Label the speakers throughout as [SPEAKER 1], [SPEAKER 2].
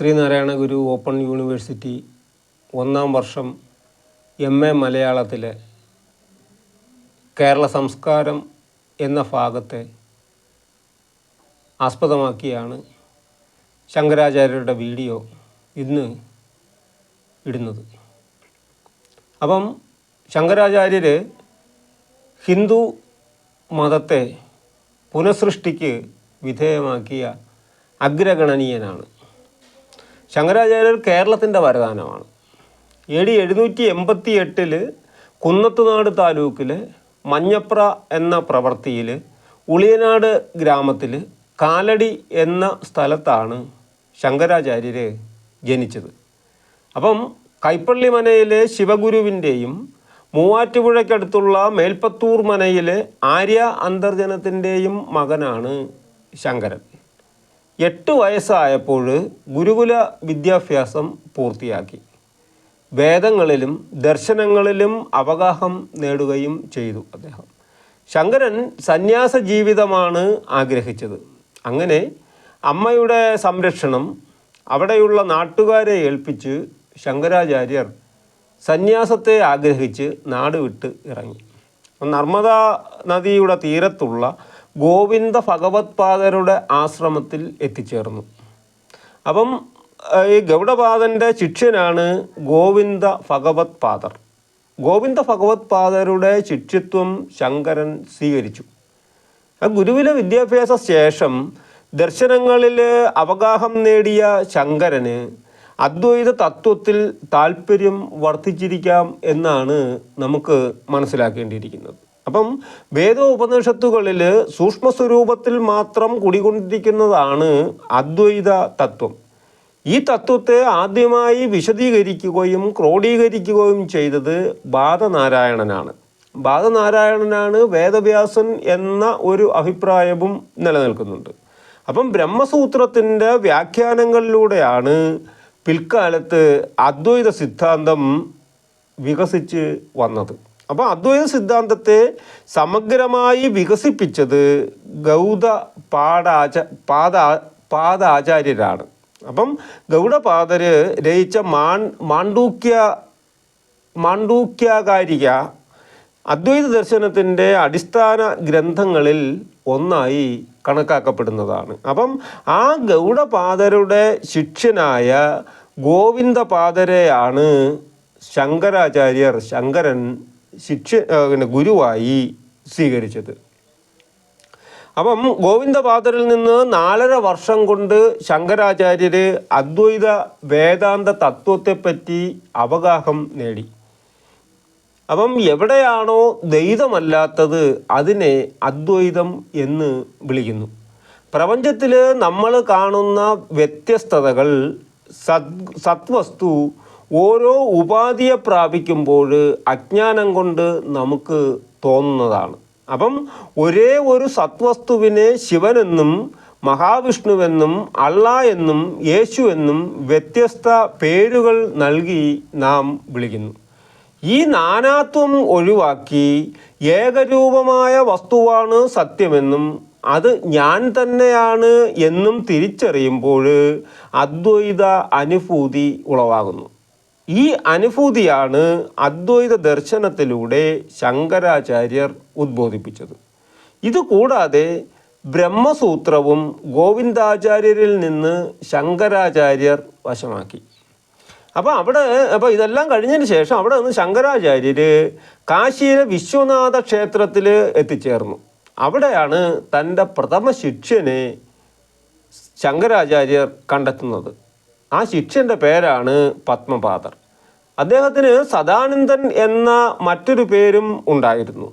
[SPEAKER 1] ശ്രീനാരായണ ഗുരു open university ഒന്നാം വർഷം M A മലയാളത്തിലെ കേരള സംസ്കാരം എന്ന ഭാഗത്തെ ആസ്പദമാക്കിയാണ് ശങ്കരാചാര്യരുടെ വീഡിയോ ഇന്ന് ഇടുന്നത്. അപ്പം ശങ്കരാചാര്യർ ഹിന്ദു മതത്തെ പുനഃസൃഷ്ടിക്ക് വിധേയമാക്കിയ അഗ്രഗണനീയനാണ്. ശങ്കരാചാര്യർ കേരളത്തിന്റെ വരദാനമാണ്. എ ഡി എഴുന്നൂറ്റി എൺപത്തി എട്ടിൽ കുന്നത്തുനാട് താലൂക്കിലെ മഞ്ഞപ്ര എന്ന പ്രവൃത്തിയിൽ ഉളിയനാട് ഗ്രാമത്തിൽ കാലടി എന്ന സ്ഥലത്താണ് ശങ്കരാചാര്യർ ജനിച്ചത്. അപ്പം കൈപ്പള്ളി മനയിലെ ശിവഗുരുവിന്റെയും മൂവാറ്റുപുഴയ്ക്കടുത്തുള്ള മേൽപ്പത്തൂർ മനയിലെ ആര്യ അന്തർജനത്തിന്റെയും മകനാണ് ശങ്കരൻ. എട്ട് വയസ്സായപ്പോൾ ഗുരുകുല വിദ്യാഭ്യാസം പൂർത്തിയാക്കി. വേദങ്ങളിലും ദർശനങ്ങളിലും അവഗാഹം നേടുകയും ചെയ്തു അദ്ദേഹം. ശങ്കരൻ സന്യാസ ജീവിതമാണ് ആഗ്രഹിച്ചത്. അങ്ങനെ അമ്മയുടെ സംരക്ഷണം അവിടെയുള്ള നാട്ടുകാരെ ഏൽപ്പിച്ച് ശങ്കരാചാര്യർ സന്യാസത്തെ ആഗ്രഹിച്ച് നാടുവിട്ട് ഇറങ്ങി. നർമ്മദാ നദിയുടെ തീരത്തുള്ള ഗോവിന്ദ ഭഗവത്പാദരുടെ ആശ്രമത്തിൽ എത്തിച്ചേർന്നു. അപ്പം ഈ ഗൗഡപാദന്റെ ശിഷ്യനാണ് ഗോവിന്ദ ഭഗവത് പാദർ ഗോവിന്ദ ഭഗവത് പാദരുടെ ശിഷ്യത്വം ശങ്കരൻ സ്വീകരിച്ചു. ഗുരുവിലെ വിദ്യാഭ്യാസ ശേഷം ദർശനങ്ങളിൽ അവഗാഹം നേടിയ ശങ്കരന് അദ്വൈത തത്വത്തിൽ താല്പര്യം വർദ്ധിച്ചിരിക്കാം എന്നാണ് നമുക്ക് മനസ്സിലാക്കേണ്ടിയിരിക്കുന്നത്. അപ്പം വേദോപനിഷത്തുകളിൽ സൂക്ഷ്മസ്വരൂപത്തിൽ മാത്രം കുടികൊണ്ടിരിക്കുന്നതാണ് അദ്വൈത തത്വം. ഈ തത്വത്തെ ആദ്യമായി വിശദീകരിക്കുകയും ക്രോഡീകരിക്കുകയും ചെയ്തത് ബാധനാരായണനാണ് ബാധനാരായണനാണ് വേദവ്യാസൻ എന്ന ഒരു അഭിപ്രായവും നിലനിൽക്കുന്നുണ്ട്. അപ്പം ബ്രഹ്മസൂത്രത്തിന്റെ വ്യാഖ്യാനങ്ങളിലൂടെയാണ് പിൽക്കാലത്ത് അദ്വൈത സിദ്ധാന്തം വികസിച്ച് വന്നത്. അപ്പോൾ അദ്വൈത സിദ്ധാന്തത്തെ സമഗ്രമായി വികസിപ്പിച്ചത് ഗൗത പാടാച പാദ പാദാചാര്യരാണ്. അപ്പം ഗൗഡപാദർ രചിച്ച മാൺ മാണ്ഡൂക്യ മാണ്ഡൂക്യാകാരിക അദ്വൈത ദർശനത്തിന്റെ അടിസ്ഥാന ഗ്രന്ഥങ്ങളിൽ ഒന്നായി കണക്കാക്കപ്പെടുന്നതാണ്. അപ്പം ആ ഗൗഡപാദരുടെ ശിഷ്യനായ ഗോവിന്ദപാദരെയാണ് ശങ്കരാചാര്യർ ശങ്കരൻ ശിക്ഷ പിന്നെ ഗുരുവായി സ്വീകരിച്ചത്. അപ്പം ഗോവിന്ദപാദരിൽ നിന്ന് നാലര വർഷം കൊണ്ട് ശങ്കരാചാര്യര് അദ്വൈത വേദാന്ത തത്വത്തെപ്പറ്റി അവഗാഹം നേടി. അപ്പം എവിടെയാണോ ദ്വൈതമല്ലാത്തത് അതിനെ അദ്വൈതം എന്ന് വിളിക്കുന്നു. പ്രപഞ്ചത്തിൽ നമ്മൾ കാണുന്ന വ്യത്യസ്തതകൾ സത് സത്വസ്തു ഓരോ ഉപാധിയെ പ്രാപിക്കുമ്പോൾ അജ്ഞാനം കൊണ്ട് നമുക്ക് തോന്നുന്നതാണ്. അപ്പം ഒരേ ഒരു സത്വസ്തുവിനെ ശിവനെന്നും മഹാവിഷ്ണുവെന്നും അള്ള എന്നും യേശു എന്നും വ്യത്യസ്ത പേരുകൾ നൽകി നാം വിളിക്കുന്നു. ഈ നാനാത്വം ഒഴിവാക്കി ഏകരൂപമായ വസ്തുവാണ് സത്യമെന്നും അത് ഞാൻ തന്നെയാണ് എന്നും തിരിച്ചറിയുമ്പോൾ അദ്വൈത അനുഭൂതി ഉളവാകുന്നു. ഈ അനുഭൂതിയാണ് അദ്വൈത ദർശനത്തിലൂടെ ശങ്കരാചാര്യർ ഉദ്ബോധിപ്പിച്ചത്. ഇതുകൂടാതെ ബ്രഹ്മസൂത്രവും ഗോവിന്ദാചാര്യരിൽ നിന്ന് ശങ്കരാചാര്യർ വശമാക്കി. അപ്പോൾ അവിടെ അപ്പോൾ ഇതെല്ലാം കഴിഞ്ഞതിന് ശേഷം അവിടെ നിന്ന് ശങ്കരാചാര്യർ കാശിയിലെ വിശ്വനാഥ ക്ഷേത്രത്തിൽ എത്തിച്ചേർന്നു. അവിടെയാണ് തന്റെ പ്രഥമ ശിഷ്യനെ ശങ്കരാചാര്യർ കണ്ടെത്തുന്നത്. ആ ശിഷ്യന്റെ പേരാണ് പത്മപാദർ. അദ്ദേഹത്തിന് സദാനന്ദൻ എന്ന മറ്റൊരു പേരും ഉണ്ടായിരുന്നു.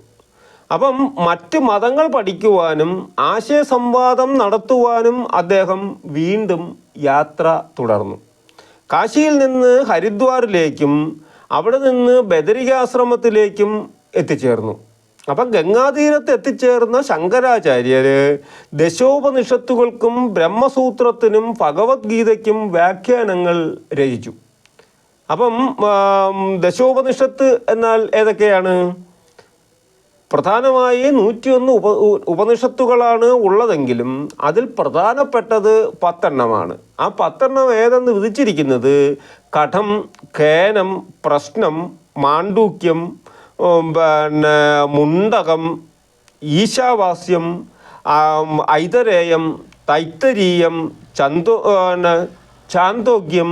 [SPEAKER 1] അപ്പം മറ്റ് മതങ്ങൾ പഠിക്കുവാനും ആശയ സംവാദം നടത്തുവാനും അദ്ദേഹം വീണ്ടും യാത്ര തുടർന്നു. കാശിയിൽ നിന്ന് ഹരിദ്വാറിലേക്കും അവിടെ നിന്ന് ബദരികാശ്രമത്തിലേക്കും എത്തിച്ചേർന്നു. അപ്പം ഗംഗാതീരത്ത് എത്തിച്ചേർന്ന ശങ്കരാചാര്യര് ദശോപനിഷത്തുകൾക്കും ബ്രഹ്മസൂത്രത്തിനും ഭഗവത്ഗീതയ്ക്കും വ്യാഖ്യാനങ്ങൾ രചിച്ചു. അപ്പം ദശോപനിഷത്ത് എന്നാൽ ഏതൊക്കെയാണ്? പ്രധാനമായി നൂറ്റിയൊന്ന് ഉപ ഉപനിഷത്തുകളാണ് ഉള്ളതെങ്കിലും അതിൽ പ്രധാനപ്പെട്ടത് പത്തെണ്ണമാണ്. ആ പത്തെണ്ണം ഏതെന്ന് വിധിച്ചിരിക്കുന്നത്? കഠം ഖേനം പ്രശ്നം മാണ്ഡൂക്യം പിന്നെ മുണ്ടകം ഈശാവാസ്യം ഐതരേയം തൈത്തരീയം ചന്തോ ചാന്തോഗ്യം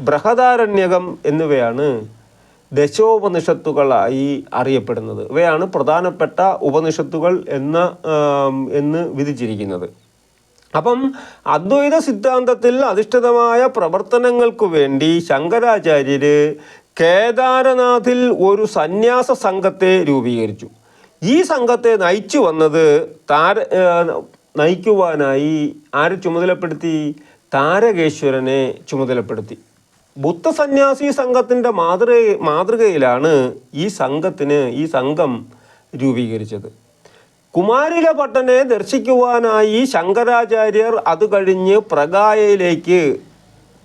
[SPEAKER 1] ബൃഹദാരണ്യകം എന്നിവയാണ് ദശോപനിഷത്തുകളായി അറിയപ്പെടുന്നത്. ഇവയാണ് പ്രധാനപ്പെട്ട ഉപനിഷത്തുകൾ എന്ന എന്ന് വിധിച്ചിരിക്കുന്നത്. അപ്പം അദ്വൈത സിദ്ധാന്തത്തിൽ അധിഷ്ഠിതമായ പ്രവർത്തനങ്ങൾക്കു വേണ്ടി ശങ്കരാചാര്യര് കേദാരനാഥിൽ ഒരു സന്യാസ സംഘത്തെ രൂപീകരിച്ചു. ഈ സംഘത്തെ നയിച്ചു വന്നത് താര നയിക്കുവാനായി ആര് ചുമതലപ്പെടുത്തി? താരകേശ്വരനെ ചുമതലപ്പെടുത്തി. ബുദ്ധ സന്യാസി സംഘത്തിന്റെ മാതൃ മാതൃകയിലാണ് ഈ സംഘത്തിന് ഈ സംഘം രൂപീകരിച്ചത്. കുമാരില ഭട്ടനെ ദർശിക്കുവാനായി ശങ്കരാചാര്യർ അത് കഴിഞ്ഞ് പ്രഗായയിലേക്ക്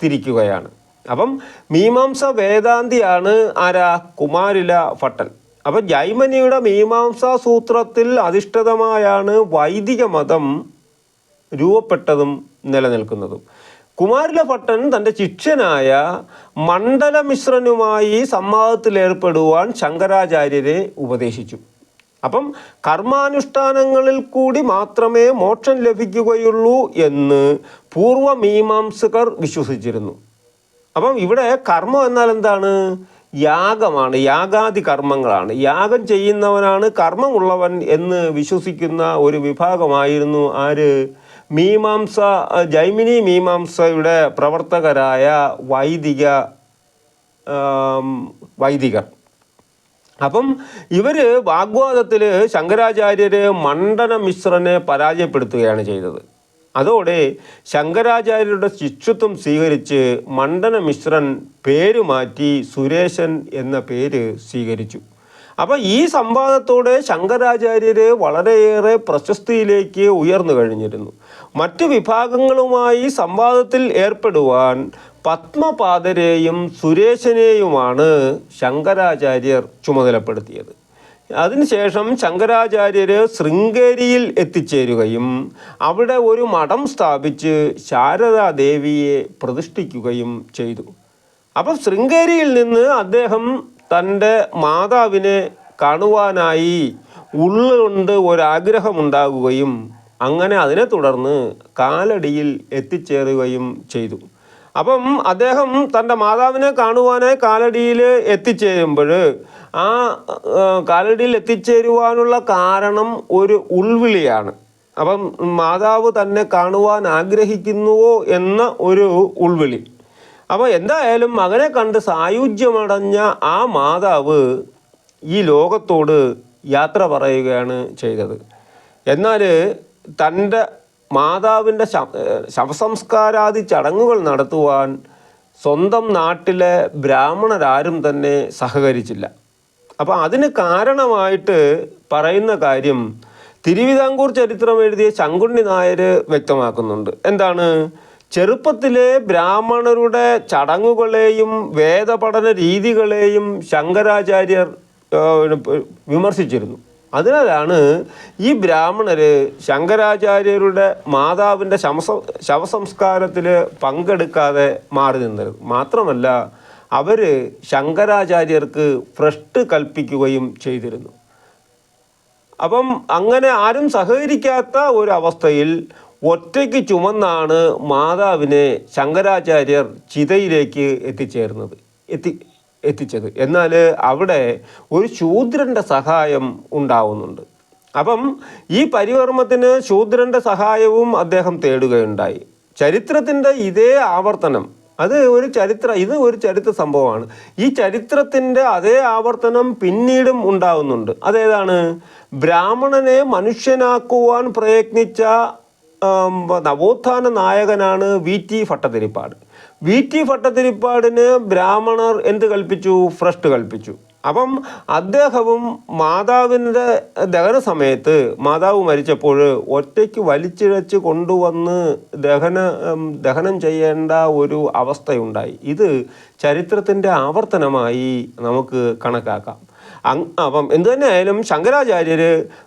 [SPEAKER 1] തിരിക്കുകയാണ്. അപ്പം മീമാംസ വേദാന്തിയാണ് ആരാ? കുമാരില ഭട്ടൻ. അപ്പം ജൈമനിയുടെ മീമാംസാ സൂത്രത്തിൽ അധിഷ്ഠിതമായാണ് വൈദിക മതം രൂപപ്പെട്ടതും നിലനിൽക്കുന്നതും. കുമാരില ഭട്ടൻ തന്റെ ശിഷ്യനായ മണ്ഡലമിശ്രനുമായി സംവാദത്തിലേർപ്പെടുവാൻ ശങ്കരാചാര്യരെ ഉപദേശിച്ചു. അപ്പം കർമാനുഷ്ഠാനങ്ങളിൽ കൂടി മാത്രമേ മോക്ഷം ലഭിക്കുകയുള്ളൂ എന്ന് പൂർവമീമാംസകർ വിശ്വസിച്ചിരുന്നു. അപ്പം ഇവിടെ കർമ്മം എന്നാൽ എന്താണ്? യാഗമാണ് യാഗാദി കർമ്മങ്ങളാണ്. യാഗം ചെയ്യുന്നവനാണ് കർമ്മമുള്ളവൻ എന്ന് വിശ്വസിക്കുന്ന ഒരു വിഭാഗമായിരുന്നു ആര്? മീമാംസ ജൈമിനി മീമാംസയുടെ പ്രവർത്തകരായ വൈദിക വൈദികർ. അപ്പം ഇവർ വാഗ്വാദത്തിൽ ശങ്കരാചാര്യർ മണ്ഡന മിശ്രനെ പരാജയപ്പെടുത്തുകയാണ് ചെയ്തത്. അതോടെ ശങ്കരാചാര്യരുടെ ശിഷ്യത്വം സ്വീകരിച്ച് മണ്ഡന മിശ്രൻ പേര് മാറ്റി സുരേശൻ എന്ന പേര് സ്വീകരിച്ചു. അപ്പോൾ ഈ സംവാദത്തോടെ ശങ്കരാചാര്യര് വളരെയേറെ പ്രശസ്തിയിലേക്ക് ഉയർന്നു കഴിഞ്ഞിരുന്നു. മറ്റു വിഭാഗങ്ങളുമായി സംവാദത്തിൽ ഏർപ്പെടുവാൻ പത്മപാദരെയും സുരേശനെയുമാണ് ശങ്കരാചാര്യർ ചുമതലപ്പെടുത്തിയത്. അതിനുശേഷം ശങ്കരാചാര്യർ ശൃംഗേരിയിൽ എത്തിച്ചേരുകയും അവിടെ ഒരു മഠം സ്ഥാപിച്ച് ശാരദാദേവിയെ പ്രതിഷ്ഠിക്കുകയും ചെയ്തു. അപ്പം ശൃംഗേരിയിൽ നിന്ന് അദ്ദേഹം തന്റെ മാതാവിനെ കാണുവാനായി ഉള്ളുകൊണ്ട് ഒരാഗ്രഹമുണ്ടാകുകയും അങ്ങനെ അതിനെ തുടർന്ന് കാലടിയിൽ എത്തിച്ചേരുകയും ചെയ്തു. അപ്പം അദ്ദേഹം തന്റെ മാതാവിനെ കാണുവാനായി കാലടിയിൽ എത്തിച്ചേരുമ്പോൾ ആ കാലടിയിൽ എത്തിച്ചേരുവാനുള്ള കാരണം ഒരു ഉൾവിളിയാണ്. അപ്പം മാതാവ് തന്നെ കാണുവാൻ ആഗ്രഹിക്കുന്നുവോ എന്ന ഒരു ഉൾവിളി. അപ്പോൾ എന്തായാലും മകനെ കണ്ട് സായുജ്യമടഞ്ഞ ആ മാതാവ് ഈ ലോകത്തോട് യാത്ര പറയുകയാണ് ചെയ്തത്. എന്നാൽ തന്റെ മാതാവിന്റെ ശവസംസ്കാരാദി ചടങ്ങുകൾ നടത്തുവാൻ സ്വന്തം നാട്ടിലെ ബ്രാഹ്മണരാരും തന്നെ സഹകരിച്ചില്ല. അപ്പോൾ അതിന് കാരണമായിട്ട് പറയുന്ന കാര്യം തിരുവിതാംകൂർ ചരിത്രം എഴുതിയ ശങ്കുണ്ണി നായർ വ്യക്തമാക്കുന്നുണ്ട്. എന്താണ്? ചെറുപ്പത്തിലെ ബ്രാഹ്മണരുടെ ചടങ്ങുകളെയും വേദപഠന രീതികളെയും ശങ്കരാചാര്യർ വിമർശിച്ചിരുന്നു. അതിനാലാണ് ഈ ബ്രാഹ്മണർ ശങ്കരാചാര്യരുടെ മാതാവിന്റെ ശമസ ശവസംസ്കാരത്തിൽ പങ്കെടുക്കാതെ മാറി നിന്നത്. മാത്രമല്ല അവർ ശങ്കരാചാര്യർക്ക് ഭ്രഷ്ട് കൽപ്പിക്കുകയും ചെയ്തിരുന്നു. അപ്പം അങ്ങനെ ആരും സഹകരിക്കാത്ത ഒരു അവസ്ഥയിൽ ഒറ്റയ്ക്ക് ചുമന്നാണ് മാതാവിനെ ശങ്കരാചാര്യർ ചിതയിലേക്ക് എത്തിച്ചേർന്നത്. എത്തി എത്തിച്ചത്. എന്നാൽ അവിടെ ഒരു ശൂദ്രന്റെ സഹായം ഉണ്ടാവുന്നുണ്ട്. അപ്പം ഈ പരിവർമ്മത്തിന് ശൂദ്രന്റെ സഹായവും അദ്ദേഹം തേടുകയുണ്ടായി. ചരിത്രത്തിന്റെ ഇതേ ആവർത്തനം അത് ഒരു ചരിത്ര ഇത് ഒരു ചരിത്ര സംഭവമാണ്. ഈ ചരിത്രത്തിന്റെ അതേ ആവർത്തനം പിന്നീടും ഉണ്ടാവുന്നുണ്ട്. അതേതാണ്? ബ്രാഹ്മണനെ മനുഷ്യനാക്കുവാൻ പ്രയത്നിച്ച നവോത്ഥാന നായകനാണ് V T Bhattathiripad. V T ഭട്ടതിരിപ്പാടിന് ബ്രാഹ്മണർ എന്ത് കൽപ്പിച്ചു? ഫ്രഷ്ട് കൽപ്പിച്ചു. അപ്പം അദ്ദേഹവും മാതാവിന്റെ ദഹന സമയത്ത് മാതാവ് മരിച്ചപ്പോൾ ഒറ്റയ്ക്ക് വലിച്ചിഴച്ച് കൊണ്ടുവന്ന് ദഹന ദഹനം ചെയ്യേണ്ട ഒരു അവസ്ഥയുണ്ടായി. ഇത് ചരിത്രത്തിന്റെ ആവർത്തനമായി നമുക്ക് കണക്കാക്കാം. അപ്പം എന്തു തന്നെയായാലും ശങ്കരാചാര്യർ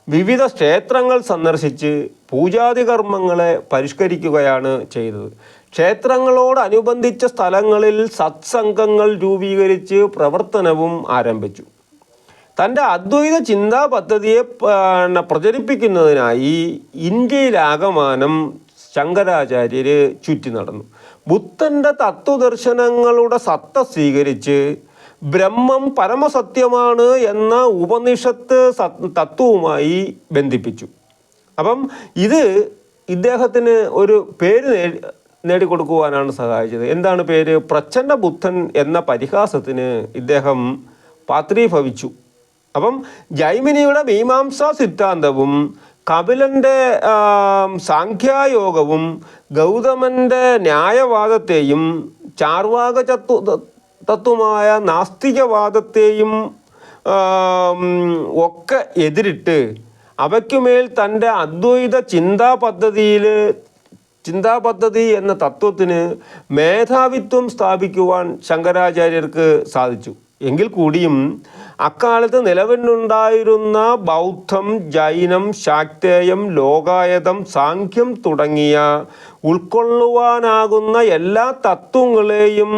[SPEAKER 1] വിവിധ ക്ഷേത്രങ്ങൾ സന്ദർശിച്ച് പൂജാതി കർമ്മങ്ങളെ പരിഷ്കരിക്കുകയാണ് ചെയ്തത്. ക്ഷേത്രങ്ങളോടനുബന്ധിച്ച സ്ഥലങ്ങളിൽ സത്സംഗങ്ങൾ രൂപീകരിച്ച് പ്രവർത്തനവും ആരംഭിച്ചു. തന്റെ അദ്വൈത ചിന്താ പദ്ധതിയെ പ്രചരിപ്പിക്കുന്നതിനായി ഇന്ത്യയിലാകമാനം ശങ്കരാചാര്യര് ചുറ്റി നടന്നു. ബുദ്ധന്റെ തത്വദർശനങ്ങളുടെ സത്ത സ്വീകരിച്ച് ബ്രഹ്മം പരമസത്യമാണ് എന്ന ഉപനിഷത്ത് തത്വവുമായി ബന്ധിപ്പിച്ചു. അപ്പം ഇത് ഇദ്ദേഹത്തിന് ഒരു പേര് നേടിക്കൊടുക്കുവാനാണ് സഹായിച്ചത്. എന്താണ് പേര്? പ്രച്ഛന്ന ബുദ്ധൻ എന്ന പരിഹാസത്തിന് ഇദ്ദേഹം പാത്രീഭവിച്ചു. അപ്പം ജൈമിനിയുടെ മീമാംസാ സിദ്ധാന്തവും കപിലന്റെ സാഖ്യായോഗവും ഗൗതമന്റെ ന്യായവാദത്തെയും ചാർവാക ചത്വ തത്വമായ നാസ്തികവാദത്തെയും ഒക്കെ എതിരിട്ട് അവയ്ക്കുമേൽ തന്റെ അദ്വൈത ചിന്താ പദ്ധതിയിൽ ചിന്താ പദ്ധതി എന്ന തത്വത്തിന് മേധാവിത്വം സ്ഥാപിക്കുവാൻ ശങ്കരാചാര്യർക്ക് സാധിച്ചു. എങ്കിൽ കൂടിയും അക്കാലത്ത് നിലവിലുണ്ടായിരുന്ന ബൗദ്ധം ജൈനം ശാക്തേയം ലോകായതം സാഖ്യം തുടങ്ങിയ ഉൾക്കൊള്ളുവാനാകുന്ന എല്ലാ തത്വങ്ങളെയും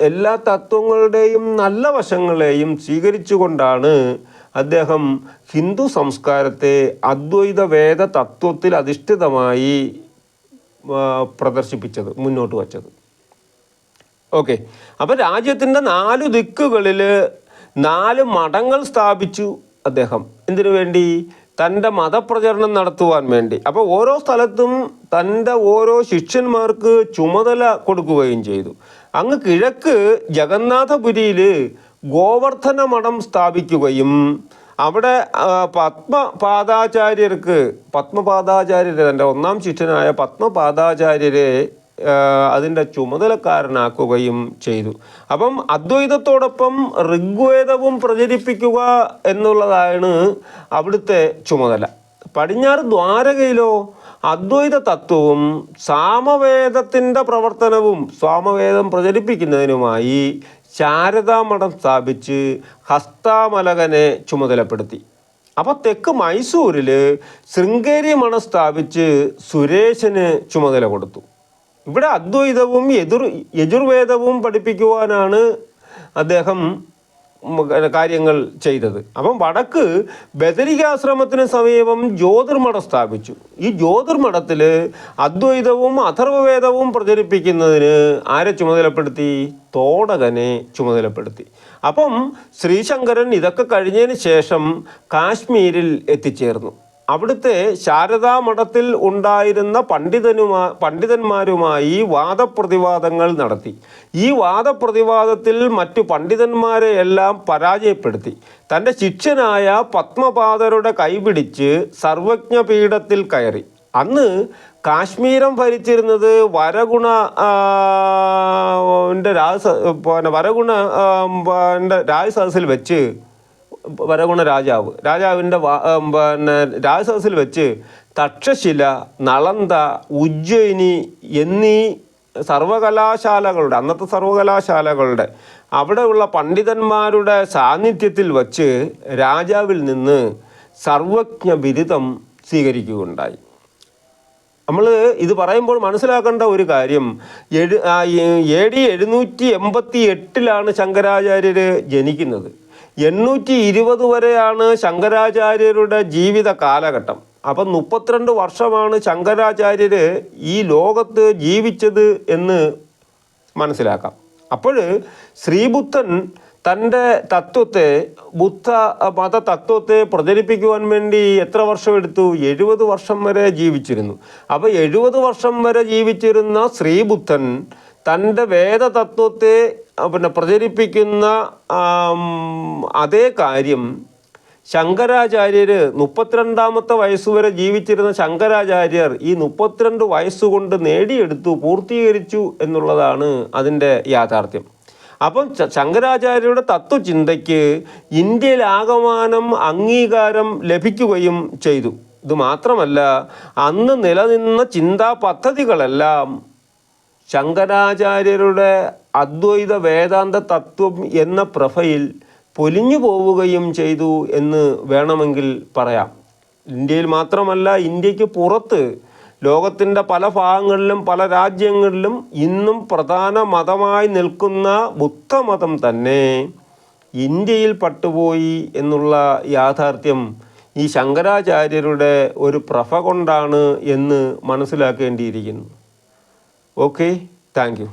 [SPEAKER 1] എല്ലാ തത്വങ്ങളുടെയും നല്ല വശങ്ങളെയും സ്വീകരിച്ചുകൊണ്ടാണ് അദ്ദേഹം ഹിന്ദു സംസ്കാരത്തെ അദ്വൈത വേദ തത്വത്തിൽ അധിഷ്ഠിതമായി പ്രദർശിപ്പിച്ചത് മുന്നോട്ട് വച്ചത്. ഓക്കെ. അപ്പം രാജ്യത്തിന്റെ നാല് ദിക്കുകളിൽ നാല് മഠങ്ങൾ സ്ഥാപിച്ചു അദ്ദേഹം. എന്തിനു വേണ്ടി? തന്റെ മതപ്രചരണം നടത്തുവാൻ വേണ്ടി. അപ്പോൾ ഓരോ സ്ഥലത്തും തന്റെ ഓരോ ശിഷ്യന്മാർക്ക് ചുമതല കൊടുക്കുകയും ചെയ്തു. അങ്ങ് കിഴക്ക് ജഗന്നാഥപുരിയിൽ ഗോവർദ്ധന മഠം സ്ഥാപിക്കുകയും അവിടെ പത്മപാദാചാര്യർക്ക് പത്മപാദാചാര്യരെ തന്റെ ഒന്നാം ശിഷ്യനായ പത്മപാദാചാര്യരെ അതിന്റെ ചുമതലക്കാരനാക്കുകയും ചെയ്തു. അപ്പം അദ്വൈതത്തോടൊപ്പം ഋഗ്വേദവും പ്രചരിപ്പിക്കുക എന്നുള്ളതാണ് അവിടുത്തെ ചുമതല. പടിഞ്ഞാറ് ദ്വാരകയിലോ അദ്വൈത തത്വവും സാമവേദത്തിന്റെ പ്രവർത്തനവും സാമവേദം പ്രചരിപ്പിക്കുന്നതിനുമായി ശാരദാമഠം സ്ഥാപിച്ച് ഹസ്താമലകനെ ചുമതലപ്പെടുത്തി. അപ്പോൾ തെക്ക് മൈസൂരിൽ ശൃംഗേരി മഠം സ്ഥാപിച്ച് സുരേശന് ചുമതല കൊടുത്തു. ഇവിടെ അദ്വൈതവും എതിർ യജുർവേദവും പഠിപ്പിക്കുവാനാണ് അദ്ദേഹം കാര്യങ്ങൾ ചെയ്തത്. അപ്പം വടക്ക് ബദരികാശ്രമത്തിന് സമീപം ജ്യോതിർമഠം സ്ഥാപിച്ചു. ഈ ജ്യോതിർമഠത്തിൽ അദ്വൈതവും അഥർവവേദവും പ്രചരിപ്പിക്കുന്നതിന് ആരെ ചുമതലപ്പെടുത്തി? തോടകനെ ചുമതലപ്പെടുത്തി. അപ്പം ശ്രീശങ്കരൻ ഇതൊക്കെ കഴിഞ്ഞതിന് ശേഷം കാശ്മീരിൽ എത്തിച്ചേർന്നു. അവിടുത്തെ ശാരദാ മഠത്തിൽ ഉണ്ടായിരുന്ന പണ്ഡിതനുമാ പണ്ഡിതന്മാരുമായി വാദപ്രതിവാദങ്ങൾ നടത്തി. ഈ വാദപ്രതിവാദത്തിൽ മറ്റു പണ്ഡിതന്മാരെ എല്ലാം പരാജയപ്പെടുത്തി. തന്റെ ശിഷ്യനായ പത്മപാദരുടെ കൈപിടിച്ച് സർവജ്ഞപീഠത്തിൽ കയറി. അന്ന് കാശ്മീരം ഭരിച്ചിരുന്നത് വരഗുണ രാജ പിന്നെ വരഗുണ രാജസദസ്സിൽ വെച്ച് വരഗുണ രാജാവ്. രാജാവിന്റെ പിന്നെ രാജസദസ്സിൽ വെച്ച് തക്ഷശില നളന്ത ഉജ്ജയിനി എന്നീ സർവകലാശാലകളുടെ അന്നത്തെ സർവകലാശാലകളുടെ അവിടെയുള്ള പണ്ഡിതന്മാരുടെ സാന്നിധ്യത്തിൽ വച്ച് രാജാവിൽ നിന്ന് സർവജ്ഞ ബിരുദം സ്വീകരിക്കുകയുണ്ടായി. നമ്മൾ ഇത് പറയുമ്പോൾ മനസ്സിലാക്കേണ്ട ഒരു കാര്യം. എഴു എ ഡി എഴുന്നൂറ്റി എൺപത്തി എട്ടിലാണ് ശങ്കരാചാര്യർ ജനിക്കുന്നത്. എണ്ണൂറ്റി ഇരുപത് വരെയാണ് ശങ്കരാചാര്യരുടെ ജീവിത കാലഘട്ടം. അപ്പം മുപ്പത്തിരണ്ട് വർഷമാണ് ശങ്കരാചാര്യർ ഈ ലോകത്ത് ജീവിച്ചത് എന്ന് മനസ്സിലാക്കാം. അപ്പോൾ ശ്രീബുദ്ധൻ തന്റെ തത്വത്തെ ബുദ്ധ മത തത്വത്തെ പ്രചരിപ്പിക്കുവാൻ വേണ്ടി എത്ര വർഷം എടുത്തു എഴുപത് വർഷം വരെ ജീവിച്ചിരുന്നു. അപ്പോൾ എഴുപത് വർഷം വരെ ജീവിച്ചിരുന്ന ശ്രീബുദ്ധൻ തന്റെ വേദതത്വത്തെ പിന്നെ പ്രചരിപ്പിക്കുന്ന അതേ കാര്യം ശങ്കരാചാര്യർ മുപ്പത്തിരണ്ടാമത്തെ വയസ്സുവരെ ജീവിച്ചിരുന്ന ശങ്കരാചാര്യർ ഈ മുപ്പത്തിരണ്ട് വയസ്സുകൊണ്ട് നേടിയെടുത്തു പൂർത്തീകരിച്ചു എന്നുള്ളതാണ് അതിന്റെ യാഥാർത്ഥ്യം. അപ്പം ശങ്കരാചാര്യരുടെ തത്വചിന്തയ്ക്ക് ഇന്ത്യയിലാകമാനം അംഗീകാരം ലഭിക്കുകയും ചെയ്തു. ഇത് മാത്രമല്ല അന്ന് നിലനിന്ന ചിന്താ പദ്ധതികളെല്ലാം ശങ്കരാചാര്യരുടെ അദ്വൈത വേദാന്ത തത്വം എന്ന പ്രഭയിൽ പൊലിഞ്ഞു പോവുകയും ചെയ്തു എന്ന് വേണമെങ്കിൽ പറയാം. ഇന്ത്യയിൽ മാത്രമല്ല ഇന്ത്യയ്ക്ക് പുറത്ത് ലോകത്തിന്റെ പല ഭാഗങ്ങളിലും പല രാജ്യങ്ങളിലും ഇന്നും പ്രധാന മതമായി നിൽക്കുന്ന ബുദ്ധമതം തന്നെ ഇന്ത്യയിൽ പട്ടുപോയി എന്നുള്ള യാഥാർത്ഥ്യം ഈ ശങ്കരാചാര്യരുടെ ഒരു പ്രഭ കൊണ്ടാണ് എന്ന് മനസ്സിലാക്കേണ്ടിയിരിക്കുന്നു. Okay thank